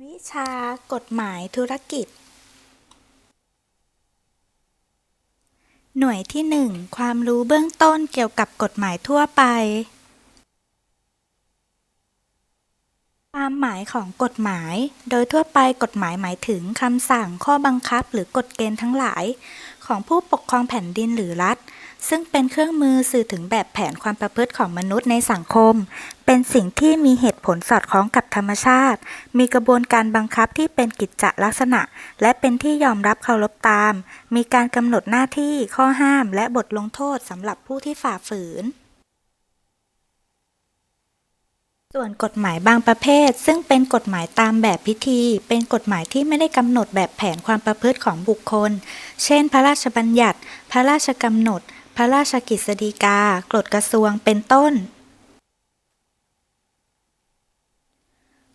วิชากฎหมายธุรกิจ หน่วยที่ 1 ความรู้เบื้องต้นเกี่ยวกับกฎหมายทั่วไป ความหมายของกฎหมาย โดยทั่วไปกฎหมายหมายถึงคำสั่งข้อบังคับหรือกฎเกณฑ์ทั้งหลาย ของผู้ปกครองแผ่นดินหรือรัฐ ซึ่งเป็นเครื่องมือสื่อถึงแบบแผนความประพฤติของมนุษย์ในสังคม เป็นสิ่งที่มีเหตุผลสอดคล้องกับธรรมชาติ มีกระบวนการบังคับที่เป็นกิจจลักษณะ และเป็นที่ยอมรับเคารพตาม มีการกำหนดหน้าที่ข้อห้าม และบทลงโทษสำหรับผู้ที่ฝ่าฝืนส่วนกฎหมายบางประเภท ซึ่งเป็นกฎหมายตามแบบพิธี เป็นกฎหมายที่ไม่ได้กำหนดแบบแผนความประพฤติของบุคคล เช่น พระราชบัญญัติ พระราชกำหนด พระราชกฤษฎีกากฎกระทรวงเป็นต้น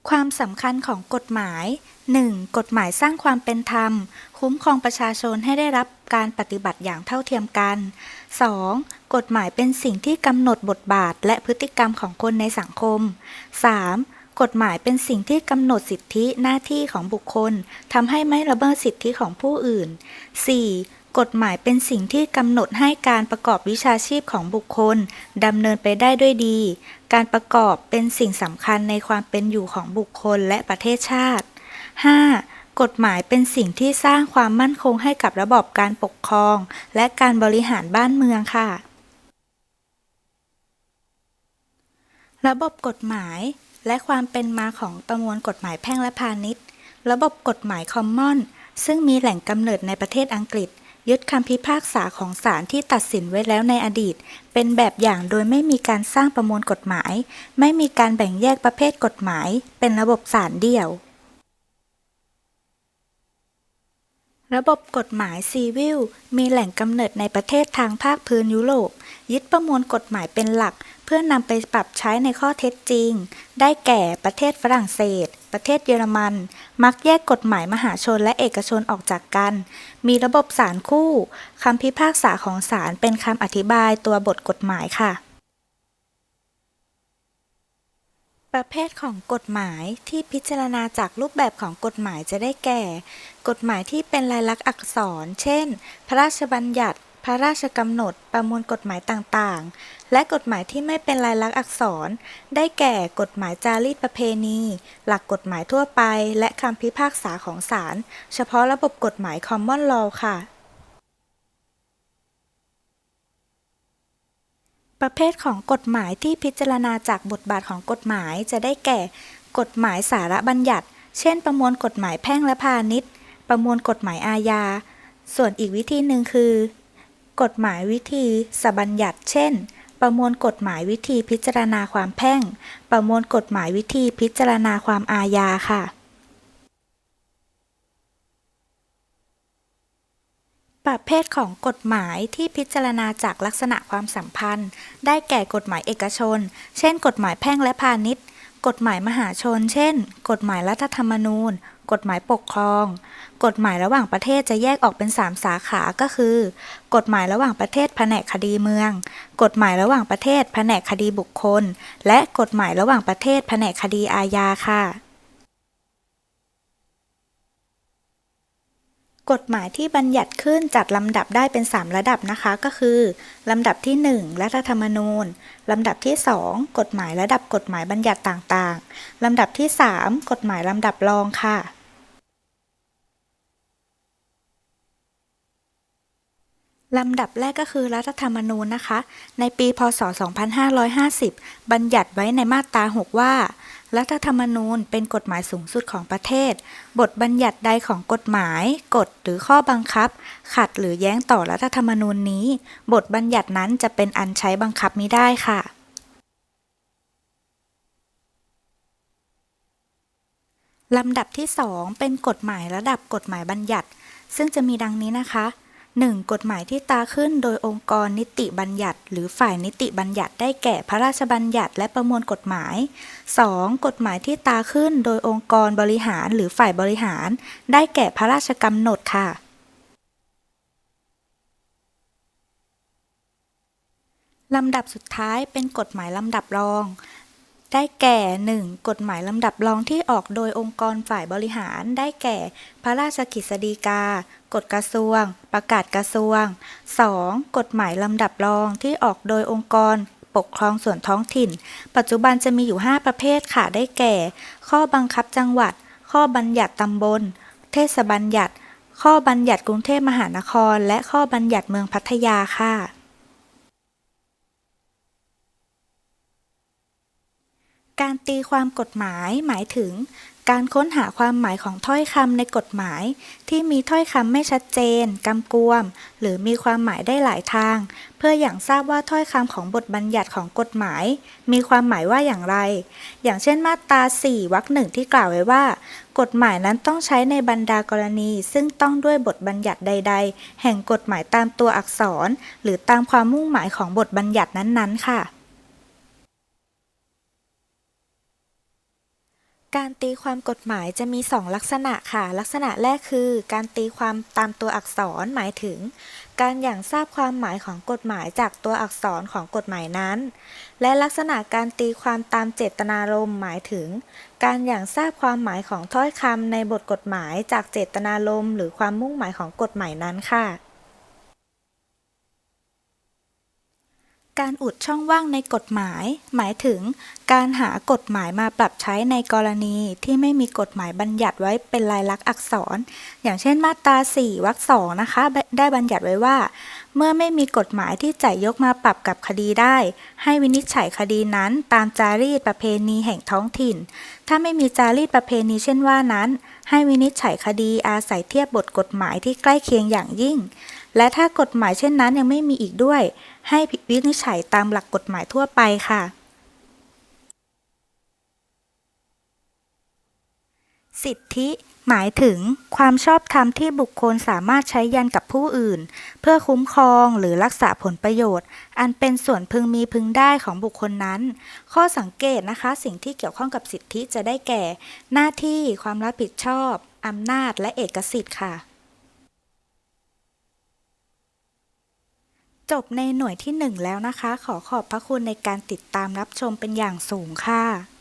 ความสำคัญของกฎหมาย 1. กฎหมายสร้างความเป็นธรรม คุ้มครองประชาชนให้ได้รับการปฏิบัติอย่างเท่าเทียมกัน 2. กฎหมายเป็นสิ่งที่กำหนดบทบาทและพฤติกรรมของคนในสังคม 3. กฎหมายเป็นสิ่งที่กำหนดสิทธิหน้าที่ของบุคคลทำให้ไม่ละเมิดสิทธิของผู้อื่น 4. กฎหมายเป็นสิ่งที่กำหนดให้การประกอบวิชาชีพของบุคคลดำเนินไปได้ด้วยดี การประกอบเป็นสิ่งสำคัญในความเป็นอยู่ของบุคคลและประเทศชาติ 5. กฎหมายเป็นสิ่งที่สร้างความมั่นคงให้กับระบอบการปกครอง และการบริหารบ้านเมืองค่ะ ระบบกฎหมายและความเป็นมาของประมวลกฎหมายแพ่งและพาณิชย์ ระบบกฎหมายคอมมอนซึ่งมีแหล่งกำเนิดในประเทศอังกฤษ ยึดคำพิพากษาของศาลที่ตัดสินไว้แล้วในอดีต เป็นแบบอย่างโดยไม่มีการสร้างประมวลกฎหมาย ไม่มีการแบ่งแยกประเภทกฎหมาย เป็นระบบศาลเดี่ยว ระบบกฎหมายซีวิลมีแหล่งกำเนิดในประเทศทางภาคพื้นยุโรป ยึดประมวลกฎหมายเป็นหลัก เพื่อนำไปปรับใช้ในข้อเท็จจริง ได้แก่ประเทศฝรั่งเศส ประเทศเยอรมัน มักแยกกฎหมายมหาชนและเอกชนออกจากกัน มีระบบศาลคู่คำพิพากษาของศาลเป็นคำอธิบายตัวบทกฎหมายค่ะ ประเภทของกฎหมายที่พิจารณาจากรูปแบบของกฎหมายจะได้แก่ กฎหมายที่เป็นลายลักษณ์อักษร เช่น พระราชบัญญัติ พระราชกำหนด ประมวลกฎหมายต่างๆ และกฎหมายที่ไม่เป็นลายลักษณ์อักษร ได้แก่กฎหมายจารีตประเพณี หลักกฎหมายทั่วไป และคำพิพากษาของศาลเฉพาะระบบกฎหมายคอมมอนลอค่ะ ประเภทของกฎหมายที่พิจารณาจากบทบาทของกฎหมายจะได้แก่ กฎหมายสาระบัญญัติ เช่น ประมวลกฎหมายแพ่งและพาณิชย์ ประมวลกฎหมายอาญา ส่วนอีกวิธีหนึ่งคือ กฎหมายวิธีสบัญญัติ เช่น ประมวลกฎหมายวิธีพิจารณาความแพ่ง ประมวลกฎหมายวิธีพิจารณาความอาญาค่ะ ประเภทของกฎหมายที่พิจารณาจากลักษณะความสัมพันธ์ ได้แก่กฎหมายเอกชน เช่น กฎหมายแพ่งและพาณิชย์ กฎหมายมหาชน เช่น กฎหมายรัฐธรรมนูญ กฎหมายปกครอง กฎหมายระหว่างประเทศจะแยกออกเป็น 3 สาขา ก็คือ กฎหมายระหว่างประเทศแผนกคดีเมือง กฎหมายระหว่างประเทศแผนกคดีบุคคล และกฎหมายระหว่างประเทศแผนกคดีอาญาค่ะ กฎหมายที่บัญญัติขึ้นจัดลำดับได้เป็น 3 ระดับนะคะ ก็คือ ลำดับที่ 1 รัฐธรรมนูญ ลำดับที่ 2 กฎหมายระดับกฎหมายบัญญัติต่างๆ ลำดับที่ 3 กฎหมายลำดับรองค่ะ ลำดับแรกก็คือรัฐธรรมนูญนะคะ ในปีพศ 2550 บัญญัติไว้ในมาตรา 6 ว่า รัฐธรรมนูญเป็นกฎหมายสูงสุดของประเทศ บทบัญญัติใดของกฎหมาย กฎหรือข้อบังคับ ขัดหรือแย้งต่อรัฐธรรมนูญนี้ บทบัญญัตินั้นจะเป็นอันใช้บังคับมิได้ค่ะ ลำดับที่ 2 เป็นกฎหมายระดับกฎหมายบัญญัติ ซึ่งจะมีดังนี้นะคะ 1. กฎหมายที่ตราขึ้นโดยองค์กรนิติบัญญัติ หรือฝ่ายนิติบัญญัติได้แก่พระราชบัญญัติและประมวลกฎหมาย 2. กฎหมายที่ตราขึ้นโดยองค์กรบริหารหรือฝ่ายบริหาร ได้แก่พระราชกำหนดค่ะ ลำดับสุดท้ายเป็นกฎหมายลำดับรอง ได้แก่ 1. กฎหมายลำดับรองที่ออกโดยองค์กรฝ่ายบริหาร ได้แก่ พระราชกฤษฎีกา กฎกระทรวง ประกาศกระทรวง 2. กฎหมายลำดับรองที่ออกโดยองค์กร ปกครองส่วนท้องถิ่น ปัจจุบันจะมีอยู่ 5 ประเภทค่ะ ได้แก่ ข้อบังคับจังหวัด ข้อบัญญัติตำบล เทศบัญญัติ ข้อบัญญัติกรุงเทพมหานคร และข้อบัญญัติเมืองพัทยาค่ะ การตีความกฎหมายหมายถึง การค้นหาความหมายของถ้อยคำในกฎหมาย ที่มีถ้อยคำไม่ชัดเจนกำกวม หรือมีความหมายได้หลายทาง เพื่ออย่างทราบว่าถ้อยคำของบทบัญญัติของกฎหมาย มีความหมายว่าอย่างไร อย่างเช่นมาตรา 4 วรรคหนึ่งที่กล่าวไว้ว่า กฎหมายนั้นต้องใช้ในบรรดากรณี ซึ่งต้องด้วยบทบัญญัติใด ๆ แห่งกฎหมายตามตัวอักษร หรือตามความมุ่งหมายของบทบัญญัตินั้นๆ ค่ะ การตีความกฎหมายจะมี 2 ลักษณะค่ะ ลักษณะแรกคือ การตีความตามตัวอักษรหมายถึง การอย่างทราบความหมายของกฎหมายจากตัวอักษรของกฎหมายนั้น และลักษณะการตีความตามเจตนารมณ์หมายถึง การอย่างทราบความหมายของถ้อยคำในบทกฎหมายจากเจตนารมณ์หรือความมุ่งหมายของกฎหมายนั้นค่ะ การอุดช่องว่างในกฎหมาย หมายถึง การหากฎหมายมาปรับใช้ในกรณีที่ไม่มีกฎหมายบัญญัติไว้เป็นลายลักษณ์อักษร อย่างเช่นมาตรา 4 วรรคสองนะคะ ได้บัญญัติไว้ว่า เมื่อไม่มีกฎหมายที่จะยกมาปรับกับคดีได้ ให้วินิจฉัยคดีนั้นตามจารีตประเพณีแห่งท้องถิ่น ถ้าไม่มีจารีตประเพณีเช่นว่านั้น ให้วินิจฉัยคดีอาศัยเทียบบทกฎหมายที่ใกล้เคียงอย่างยิ่ง และถ้ากฎหมายเช่นนั้นยังไม่มีอีกด้วย ให้วินิจฉัยตามหลักกฎหมายทั่วไปค่ะ สิทธิ หมายถึง ความชอบธรรมที่บุคคลสามารถใช้ยันกับผู้อื่น เพื่อคุ้มครองหรือรักษาผลประโยชน์ อันเป็นส่วนพึงมีพึงได้ของบุคคลนั้น ข้อสังเกตนะคะ สิ่งที่เกี่ยวข้องกับสิทธิจะได้แก่ หน้าที่ความรับผิดชอบอำนาจและเอกสิทธิ์ค่ะ จบในหน่วยที่ 1 แล้วนะคะ ขอขอบพระคุณในการติดตามรับชมเป็นอย่างสูงค่ะ